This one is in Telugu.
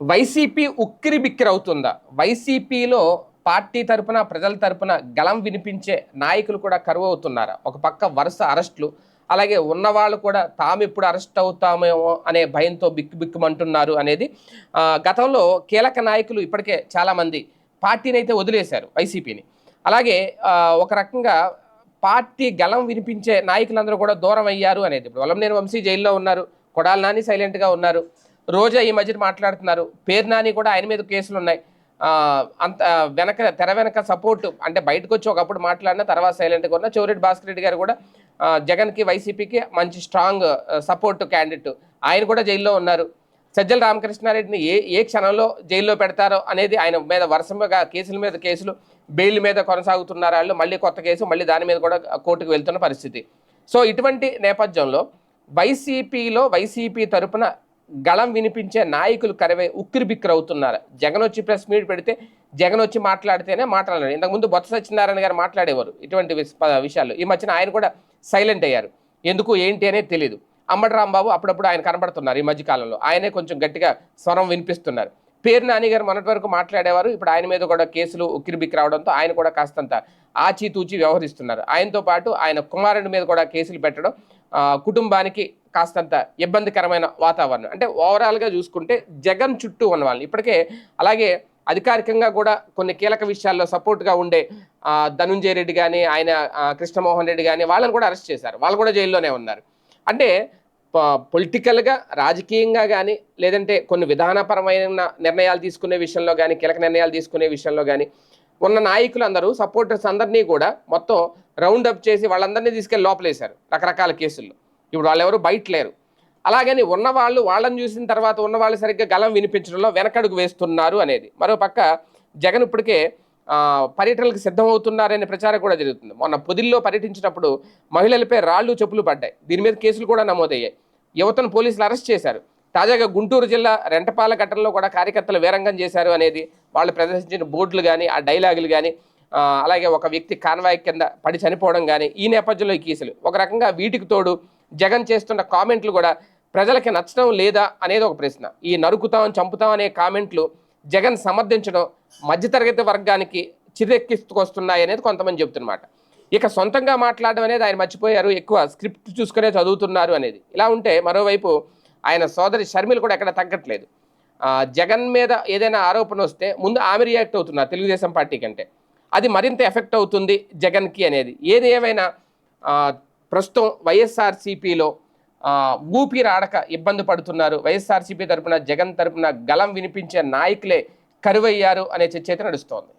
వైసీపీ ఉక్కిరి బిక్కిరి అవుతుందా? వైసీపీలో పార్టీ తరపున ప్రజల తరపున గలం వినిపించే నాయకులు కూడా కరువు అవుతున్నారా? ఒక పక్క వరుస అరెస్టులు అలాగే ఉన్నవాళ్ళు కూడా తాము ఇప్పుడు అరెస్ట్ అవుతామేమో అనే భయంతో బిక్కు బిక్కుమంటున్నారు అనేది గతంలో కీలక నాయకులు ఇప్పటికే చాలామంది పార్టీని అయితే వదిలేశారు వైసీపీని. అలాగే ఒక రకంగా పార్టీ గలం వినిపించే నాయకులందరూ కూడా దూరం అయ్యారు అనేది. ఇప్పుడు వలంనేని వంశీ జైల్లో ఉన్నారు కొడాలి నాని సైలెంట్గా ఉన్నారు. రోజా ఈ మధ్యన మాట్లాడుతున్నారు. పేరు నాని కూడా ఆయన మీద కేసులు ఉన్నాయి అంత వెనక తెర వెనక సపోర్ట్ అంటే బయటకు వచ్చి ఒకప్పుడు మాట్లాడిన తర్వాత సైలెంట్గా ఉన్న చౌరెడ్డి భాస్కర్ రెడ్డి గారు కూడా జగన్కి వైసీపీకి మంచి స్ట్రాంగ్ సపోర్ట్ క్యాండిడేట్ ఆయన కూడా జైల్లో ఉన్నారు. సజ్జల రామకృష్ణారెడ్డిని ఏ ఏ క్షణంలో జైల్లో పెడతారో అనేది ఆయన మీద వరుసగా కేసుల మీద కేసులు బెయిల్ మీద కొనసాగుతున్నారు వాళ్ళు మళ్ళీ కొత్త కేసు మళ్ళీ దాని మీద కూడా కోర్టుకు వెళ్తున్న పరిస్థితి. సో ఇటువంటి నేపథ్యంలో వైసీపీలో వైసీపీ తరపున గళం వినిపించే నాయకులు కరవే ఉక్కిరి జగన్ వచ్చి ప్రెస్ మీట్ పెడితే జగన్ వచ్చి మాట్లాడితేనే మాట్లాడారు ఇంతకుముందు బొత్స సత్యనారాయణ గారు మాట్లాడేవారు ఇటువంటి విషయాలు. ఈ మధ్యన ఆయన కూడా సైలెంట్ అయ్యారు. ఎందుకు ఏంటి అనేది తెలియదు అమ్మటి రాంబాబు అప్పుడప్పుడు ఆయన కనబడుతున్నారు ఈ మధ్య కాలంలో. ఆయనే కొంచెం గట్టిగా స్వరం వినిపిస్తున్నారు. పేరు నాని గారు మొన్నటి వరకు మాట్లాడేవారు. ఇప్పుడు ఆయన మీద కూడా కేసులు ఉక్కిరిబిక్కి రావడంతో ఆయన కూడా కాస్తంత ఆచితూచి వ్యవహరిస్తున్నారు. ఆయనతో పాటు ఆయన కుమారుడి మీద కూడా కేసులు పెట్టడం కుటుంబానికి కాస్తంత ఇబ్బందికరమైన వాతావరణం. అంటే ఓవరాల్గా చూసుకుంటే జగన్ చుట్టూ ఉన్న వాళ్ళని. ఇప్పటికే అలాగే అధికారికంగా కూడా కొన్ని కీలక విషయాల్లో సపోర్ట్గా ఉండే ధనుంజయ రెడ్డి కానీ ఆయన కృష్ణమోహన్ రెడ్డి కానీ వాళ్ళని కూడా అరెస్ట్ చేశారు. వాళ్ళు కూడా జైల్లోనే ఉన్నారు. అంటే పొలిటికల్గా రాజకీయంగా కానీ లేదంటే కొన్ని విధానపరమైన నిర్ణయాలు తీసుకునే విషయంలో కానీ కీలక నిర్ణయాలు తీసుకునే విషయంలో కానీ ఉన్న నాయకులు అందరూ సపోర్టర్స్ అందరినీ కూడా మొత్తం రౌండ్ అప్ చేసి వాళ్ళందరినీ తీసుకెళ్ళి లోపలేశారు రకరకాల కేసుల్లో. ఇప్పుడు వాళ్ళు ఎవరు బయట లేరు. అలాగని ఉన్నవాళ్ళు వాళ్ళని చూసిన తర్వాత ఉన్నవాళ్ళు సరిగ్గా గలం వినిపించడంలో వెనకడుగు వేస్తున్నారు అనేది. మరో పక్క జగన్ ఇప్పటికే పర్యటనలకు సిద్ధమవుతున్నారనే ప్రచారం కూడా జరుగుతుంది. మొన్న పొదిల్లో పర్యటించినప్పుడు మహిళలపై రాళ్ళు చెప్పులు పడ్డాయి. దీని మీద కేసులు కూడా నమోదయ్యాయి. యువతను పోలీసులు అరెస్ట్ చేశారు. తాజాగా గుంటూరు జిల్లా రెంటపాల ఘటనలో కూడా కార్యకర్తలు వేరంగం చేశారు అనేది వాళ్ళు ప్రదర్శించిన బోర్డులు కానీ ఆ డైలాగులు కానీ అలాగే ఒక వ్యక్తి కాన్వాయ్ కింద పడి చనిపోవడం కానీ ఈ నేపథ్యంలో ఈ కేసులు. ఒక రకంగా వీటికి తోడు జగన్ చేస్తున్న కామెంట్లు కూడా ప్రజలకి నచ్చడం లేదా అనేది ఒక ప్రశ్న. ఈ నరుకుతాం చంపుతాం అనే కామెంట్లు జగన్ సమర్థించడం మధ్యతరగతి వర్గానికి చిరెక్కిస్తుకొస్తున్నాయి అనేది కొంతమంది చెప్తున్నమాట ఇక సొంతంగా మాట్లాడడం అనేది ఆయన మర్చిపోయారు ఎక్కువ స్క్రిప్ట్ చూసుకునే చదువుతున్నారు అనేది. ఇలా ఉంటే మరోవైపు ఆయన సోదరి షర్మిలు కూడా ఎక్కడ తగ్గట్లేదు. జగన్ మీద ఏదైనా ఆరోపణ వస్తే ముందు ఆమె రియాక్ట్ అవుతున్నారు తెలుగుదేశం పార్టీ కంటే. అది మరింత ఎఫెక్ట్ అవుతుంది జగన్కి అనేది. ఏది ఏమైనా ప్రస్తుతం వైఎస్ఆర్సీపీలో ఊపి రాడక ఇబ్బంది పడుతున్నారు. వైఎస్ఆర్సీపీ తరపున జగన్ తరపున గలం వినిపించే నాయకులే కరువయ్యారు అనే చర్చ అయితే నడుస్తోంది.